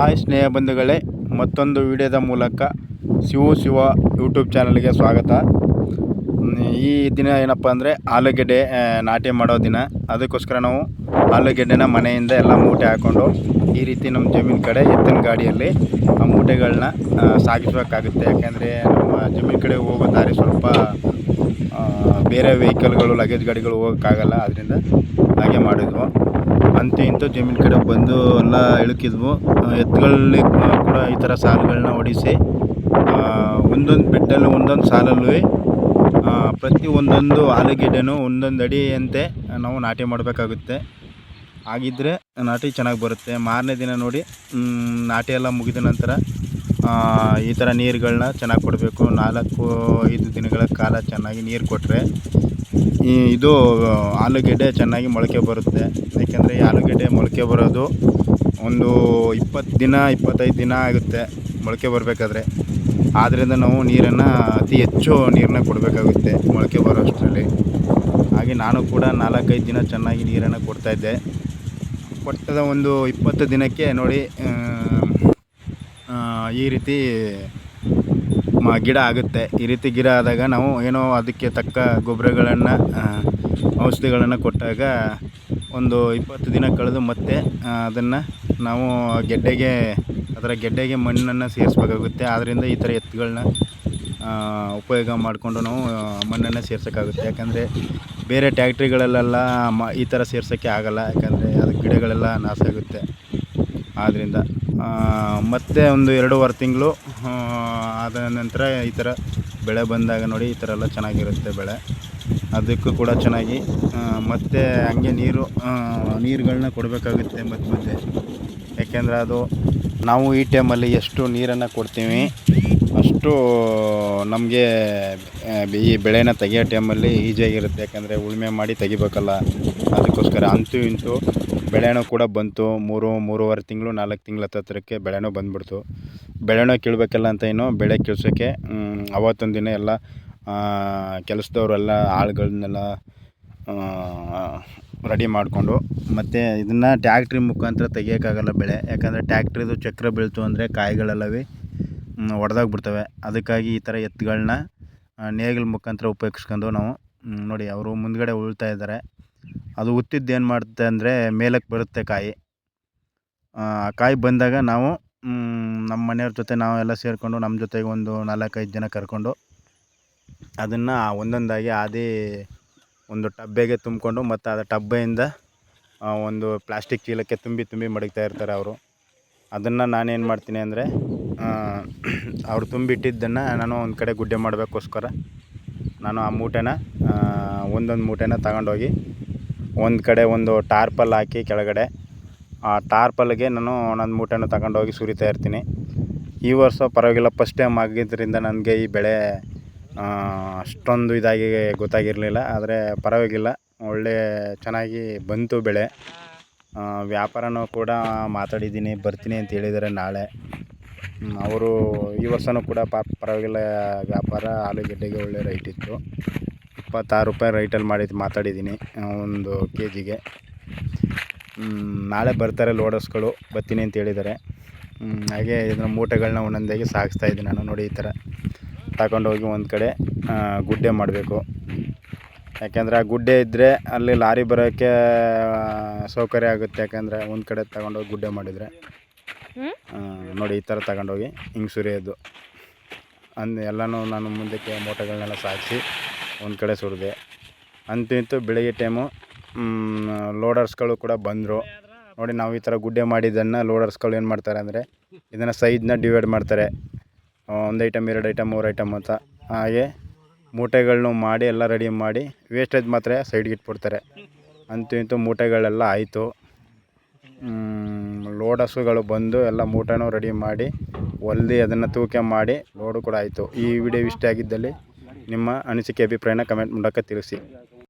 Hi ಸ್ನೇಹ ಬಂಧುಗಳೇ, ಮತ್ತೊಂದು ವಿಡಿಯೋದ ಮೂಲಕ ಶಿವು ಶಿವ ಯೂಟ್ಯೂಬ್ ಚಾನಲ್ಗೆ ಸ್ವಾಗತ. ಈ ದಿನ ಏನಪ್ಪ ಅಂದರೆ ಆಲೂಗೆಡ್ಡೆ ನಾಟಿ ಮಾಡೋ ದಿನ. ಅದಕ್ಕೋಸ್ಕರ ನಾವು ಆಲೂಗೆಡ್ಡೆನ ಮನೆಯಿಂದ ಎಲ್ಲ ಮೂಟೆ ಹಾಕ್ಕೊಂಡು ಈ ರೀತಿ ನಮ್ಮ ಜಮೀನು ಕಡೆ, ಎತ್ತಿನ ಗಾಡಿಯಲ್ಲಿ ಆ ಮೂಟೆಗಳನ್ನ ಸಾಗಿಸಬೇಕಾಗುತ್ತೆ. ಯಾಕೆಂದರೆ ನಮ್ಮ ಜಮೀನು ಕಡೆ ಹೋಗೋ ದಾರಿ ಸ್ವಲ್ಪ ಬೇರೆ ವೆಹಿಕಲ್ಗಳು ಲಗೇಜ್ ಗಾಡಿಗಳು ಹೋಗೋಕ್ಕಾಗಲ್ಲ. ಅದರಿಂದ ಹಾಗೆ ಮಾಡಿದ್ವು. ಅಂತೂ ಇಂತೂ ಜಮೀನು ಕಡೆ ಬಂದು ಎಲ್ಲ ಇಳುಕಿದ್ವು. ಎತ್ತುಗಳಲ್ಲಿ ಕೂಡ ಈ ಥರ ಸಾಲುಗಳನ್ನ ಹೊಡಿಸಿ ಒಂದೊಂದು ಬೆಟ್ಟಲ್ಲೂ ಒಂದೊಂದು ಸಾಲಲ್ಲೂ ಪ್ರತಿ ಒಂದೊಂದು ಆಲೂಗೆಡ್ಡೆನೂ ಒಂದೊಂದು ಅಡಿಯಂತೆ ನಾವು ನಾಟಿ ಮಾಡಬೇಕಾಗುತ್ತೆ. ಹಾಗಿದ್ದರೆ ನಾಟಿ ಚೆನ್ನಾಗಿ ಬರುತ್ತೆ. ಮಾರನೇ ದಿನ ನೋಡಿ ನಾಟಿ ಎಲ್ಲ ಮುಗಿದ ನಂತರ ಈ ಥರ ನೀರುಗಳನ್ನ ಚೆನ್ನಾಗಿ ಕೊಡಬೇಕು. ನಾಲ್ಕು, ಐದು ದಿನಗಳ ಕಾಲ ಚೆನ್ನಾಗಿ ನೀರು ಕೊಟ್ಟರೆ ಇದು ಆಲೂಗೆಡ್ಡೆ ಚೆನ್ನಾಗಿ ಮೊಳಕೆ ಬರುತ್ತೆ. ಏಕೆಂದರೆ ಈ ಆಲೂಗೆಡ್ಡೆ ಮೊಳಕೆ ಬರೋದು ಒಂದು ಇಪ್ಪತ್ತು ದಿನ, ಇಪ್ಪತ್ತೈದು ದಿನ ಆಗುತ್ತೆ ಮೊಳಕೆ ಬರಬೇಕಾದ್ರೆ. ಆದ್ದರಿಂದ ನಾವು ನೀರನ್ನು ಅತಿ ಹೆಚ್ಚು ನೀರನ್ನ ಕೊಡಬೇಕಾಗುತ್ತೆ ಮೊಳಕೆ ಬರೋ ಅಷ್ಟರಲ್ಲಿ ಹಾಗೆ ನಾನು ಕೂಡ ನಾಲ್ಕೈದು ದಿನ ಚೆನ್ನಾಗಿ ನೀರನ್ನು ಕೊಡ್ತಾಯಿದ್ದೆ ಕೊಟ್ಟದ ಒಂದು ಇಪ್ಪತ್ತು ದಿನಕ್ಕೆ ನೋಡಿ ಈ ರೀತಿ ಮ, ಗಿಡ ಆಗುತ್ತೆ. ಈ ರೀತಿ ಗಿಡ ಆದಾಗ ನಾವು ಏನೋ ಅದಕ್ಕೆ ತಕ್ಕ ಗೊಬ್ಬರಗಳನ್ನು ಔಷಧಿಗಳನ್ನು ಕೊಟ್ಟಾಗ ಒಂದು ಇಪ್ಪತ್ತು ದಿನ ಕಳೆದು ಮತ್ತೆ ಅದನ್ನು ನಾವು ಗೆಡ್ಡೆಗೆ, ಅದರ ಗೆಡ್ಡೆಗೆ ಮಣ್ಣನ್ನು ಸೇರಿಸ್ಬೇಕಾಗುತ್ತೆ. ಆದ್ದರಿಂದ ಈ ಥರ ಎತ್ತುಗಳನ್ನ ಉಪಯೋಗ ಮಾಡಿಕೊಂಡು ನಾವು ಮಣ್ಣನ್ನು ಸೇರ್ಸೋಕ್ಕಾಗುತ್ತೆ. ಯಾಕಂದರೆ ಬೇರೆ ಟ್ಯಾಕ್ಟ್ರಿಗಳಲ್ಲೆಲ್ಲ ಮ, ಈ ಥರ ಸೇರ್ಸೋಕ್ಕೆ ಆಗಲ್ಲ. ಯಾಕಂದರೆ ಅದು ಗಿಡಗಳೆಲ್ಲ ನಾಶ ಆಗುತ್ತೆ. ಆದ್ದರಿಂದ ಮತ್ತೆ ಒಂದು ಎರಡೂವರೆ ತಿಂಗಳು ಆದ ನಂತರ ಈ ಥರ ಬೆಳೆ ಬಂದಾಗ ನೋಡಿ ಈ ಥರ ಎಲ್ಲ ಚೆನ್ನಾಗಿರುತ್ತೆ ಬೆಳೆ. ಅದಕ್ಕೂ ಕೂಡ ಚೆನ್ನಾಗಿ ಮತ್ತು ಹಂಗೆ ನೀರು ನೀರುಗಳನ್ನ ಕೊಡಬೇಕಾಗುತ್ತೆ ಮತ್ತೆ ಮತ್ತೆ. ಯಾಕೆಂದರೆ ಅದು ನಾವು ಈ ಟೈಮಲ್ಲಿ ಎಷ್ಟು ನೀರನ್ನು ಕೊಡ್ತೀವಿ, ಅಷ್ಟು ನಮಗೆ ಈ ಬೆಳೆನ ತೆಗಿಯೋ ಟೈಮಲ್ಲಿ ಈಜಿಯಾಗಿರುತ್ತೆ ಯಾಕೆಂದರೆ ಉಳುಮೆ ಮಾಡಿ ತೆಗಿಬೇಕಲ್ಲ, ಅದಕ್ಕೋಸ್ಕರ ಅಂತೂ ಇಂತೂ ಬೆಳೆನೂ ಕೂಡ ಬಂತು. ಮೂರು, ಮೂರುವರೆ ತಿಂಗಳು, ನಾಲ್ಕು ತಿಂಗಳ ಹತ್ತತ್ರಕ್ಕೆ ಬೆಳೆನೂ ಬಂದ್ಬಿಡ್ತು. ಬೆಳೆನೂ ಕೀಳಬೇಕಲ್ಲ ಅಂತ ಏನು ಬೆಳೆ ಕೀಳ್ಸೋಕ್ಕೆ ಅವತ್ತೊಂದು ದಿನ ಎಲ್ಲ ಕೆಲಸದವರೆಲ್ಲ ಆಳುಗಳನ್ನೆಲ್ಲ ರೆಡಿ ಮಾಡಿಕೊಂಡು, ಮತ್ತು ಇದನ್ನು ಟ್ಯಾಕ್ಟ್ರಿ ಮುಖಾಂತರ ತೆಗಿಯೋಕ್ಕಾಗಲ್ಲ ಬೆಳೆ. ಯಾಕಂದರೆ ಟ್ಯಾಕ್ಟ್ರಿದು ಚಕ್ರ ಬೀಳ್ತು ಅಂದರೆ ಕಾಯಿಗಳೆಲ್ಲವೇ ಒಡೆದೋಗ್ಬಿಡ್ತವೆ. ಅದಕ್ಕಾಗಿ ಈ ಥರ ಎತ್ತುಗಳನ್ನ ನೇಗಿಲ ಮುಖಾಂತರ ಉಪಯೋಗಿಸ್ಕೊಂಡು ನಾವು ನೋಡಿ, ಅವರು ಮುಂದ್ಗಡೆ ಉಳ್ತಾ ಇದ್ದಾರೆ. ಅದು ಉತ್ತಿದ್ದು ಏನು ಮಾಡುತ್ತೆ ಅಂದರೆ ಮೇಲಕ್ಕೆ ಬರುತ್ತೆ ಕಾಯಿ. ಆ, ಕಾಯಿ ಬಂದಾಗ ನಾವು ನಮ್ಮ ಮನೆಯವ್ರ ಜೊತೆ ನಾವೆಲ್ಲ ಸೇರಿಕೊಂಡು ನಮ್ಮ ಜೊತೆಗೆ ಒಂದು ನಾಲ್ಕೈದು ಜನ ಕರ್ಕೊಂಡು ಅದನ್ನು ಒಂದೊಂದಾಗಿ ಅದೇ ಒಂದು ಟಬ್ಬೆಗೆ ತುಂಬಿಕೊಂಡು ಮತ್ತು ಅದು ಟಬ್ಬೆಯಿಂದ ಒಂದು ಪ್ಲಾಸ್ಟಿಕ್ ಚೀಲಕ್ಕೆ ತುಂಬಿ ತುಂಬಿ ಮಡಗ್ತಾ ಇರ್ತಾರೆ ಅವರು. ಅದನ್ನು ನಾನೇನು ಮಾಡ್ತೀನಿ ಅಂದರೆ ಅವ್ರು ತುಂಬಿಟ್ಟಿದ್ದನ್ನು ನಾನು ಒಂದು ಕಡೆ ಗುಡ್ಡೆ ಮಾಡಬೇಕೋಸ್ಕರ ನಾನು ಆ ಮೂಟೆನ ಒಂದೊಂದು ಮೂಟೆನ ತಗೊಂಡೋಗಿ ಒಂದು ಕಡೆ ಒಂದು ಟಾರ್ಪಲ್ ಹಾಕಿ ಕೆಳಗಡೆ ಆ ಟಾರ್ಪಲ್ಗೆ ನಾನು ಒಂದೊಂದು ಮೂಟೆನ ತಗೊಂಡೋಗಿ ಸುರಿತಾ ಇರ್ತೀನಿ. ಈ ವರ್ಷ ಪರವಾಗಿಲ್ಲ ಫಸ್ಟ್ ಟೈಮ್ ಆಗಿದ್ದರಿಂದ ನನಗೆ ಈ ಬೆಳೆ ಅಷ್ಟೊಂದು ಇದಾಗಿ ಗೊತ್ತಾಗಿರಲಿಲ್ಲ. ಆದರೆ ಪರವಾಗಿಲ್ಲ, ಒಳ್ಳೆ ಚೆನ್ನಾಗಿ ಬಂತು ಬೆಳೆ. ವ್ಯಾಪಾರನೂ ಕೂಡ ಮಾತಾಡಿದ್ದೀನಿ, ಬರ್ತೀನಿ ಅಂತ ಹೇಳಿದ್ದಾರೆ ನಾಳೆ. ಅವರು ಈ ವರ್ಷವೂ ಕೂಡ ಪಾಪ ಪರವಾಗಿಲ್ಲ, ವ್ಯಾಪಾರ, ಆಲೂಗಡ್ಡೆಗೆ ಒಳ್ಳೆ ರೈಟ್ ಇತ್ತು. ಇಪ್ಪತ್ತಾರು ರೂಪಾಯಿ ರೈಟಲ್ಲಿ ಮಾಡಿದ್ದು ಮಾತಾಡಿದ್ದೀನಿ ಒಂದು ಕೆ ಜಿಗೆ ನಾಳೆ ಬರ್ತಾರೆ ಲೋಡರ್ಸ್ಗಳು ಬರ್ತೀನಿ ಅಂತ ಹೇಳಿದ್ದಾರೆ. ಹಾಗೆ ಇದನ್ನ ಮೂಟೆಗಳನ್ನ ಒಂದೊಂದಾಗಿ ಸಾಗಿಸ್ತಾ ಇದ್ದೀನಿ ನಾನು. ನೋಡಿ ಈ ಥರ ತಗೊಂಡೋಗಿ ಒಂದು ಕಡೆ ಗುಡ್ಡೆ ಮಾಡಬೇಕು. ಯಾಕೆಂದರೆ ಆ ಗುಡ್ಡೆ ಇದ್ದರೆ ಅಲ್ಲಿ ಲಾರಿ ಬರೋಕ್ಕೆ ಸೌಕರ್ಯ ಆಗುತ್ತೆ. ಯಾಕೆಂದರೆ ಒಂದು ಕಡೆ ತಗೊಂಡೋಗಿ ಗುಡ್ಡೆ ಮಾಡಿದರೆ. ನೋಡಿ ಈ ಥರ ತಗೊಂಡೋಗಿ ಹಿಂಗೆ ಸುರಿಯೋದು. ಅಂದ ಎಲ್ಲನೂ ನಾನು ಮುಂದಕ್ಕೆ ಮೂಟೆಗಳನ್ನೆಲ್ಲ ಸಾಗಿಸಿ ಒಂದು ಕಡೆ ಸುರಿದೆ. ಅಂತಿಂತು ಬೆಳಿಗ್ಗೆ ಟೈಮು ಲೋಡರ್ಸ್ಗಳು ಕೂಡ ಬಂದರು. ನೋಡಿ ನಾವು ಈ ಥರ ಗುಡ್ಡೆ ಮಾಡಿದ್ದನ್ನು ಲೋಡರ್ಸ್ಗಳು ಏನು ಮಾಡ್ತಾರೆ ಅಂದರೆ ಇದನ್ನು ಸೈಜ್ನ ಡಿವೈಡ್ ಮಾಡ್ತಾರೆ. ಒಂದು ಐಟಮ್ ಎರಡು ಐಟಮ್ ಮೂರು ಐಟಮ್ ಅಂತ. ಹಾಗೆ ಮೂಟೆಗಳನ್ನೂ ಮಾಡಿ ಎಲ್ಲ ರೆಡಿ ಮಾಡಿ ವೇಸ್ಟೇಜ್ ಮಾತ್ರ ಸೈಡ್ಗೆ ಇಟ್ಬಿಡ್ತಾರೆ. ಅಂತೂ ಇಂತೂ ಮೂಟೆಗಳೆಲ್ಲ ಆಯಿತು. ಲೋಡರ್ಸುಗಳು ಬಂದು ಎಲ್ಲ ಮೂಟೆನೂ ರೆಡಿ ಮಾಡಿ ಹೊಲ್ದು ಅದನ್ನು ತೂಕ ಮಾಡಿ ಲೋಡು ಕೂಡ ಆಯಿತು. ಈ ವಿಡಿಯೋ ಇಷ್ಟ ಆಗಿದ್ದಲ್ಲಿ ನಿಮ್ಮ ಅನಿಸಿಕೆ, ಅಭಿಪ್ರಾಯನ ಕಮೆಂಟ್ ಮೂಲಕ ತಿಳಿಸಿ.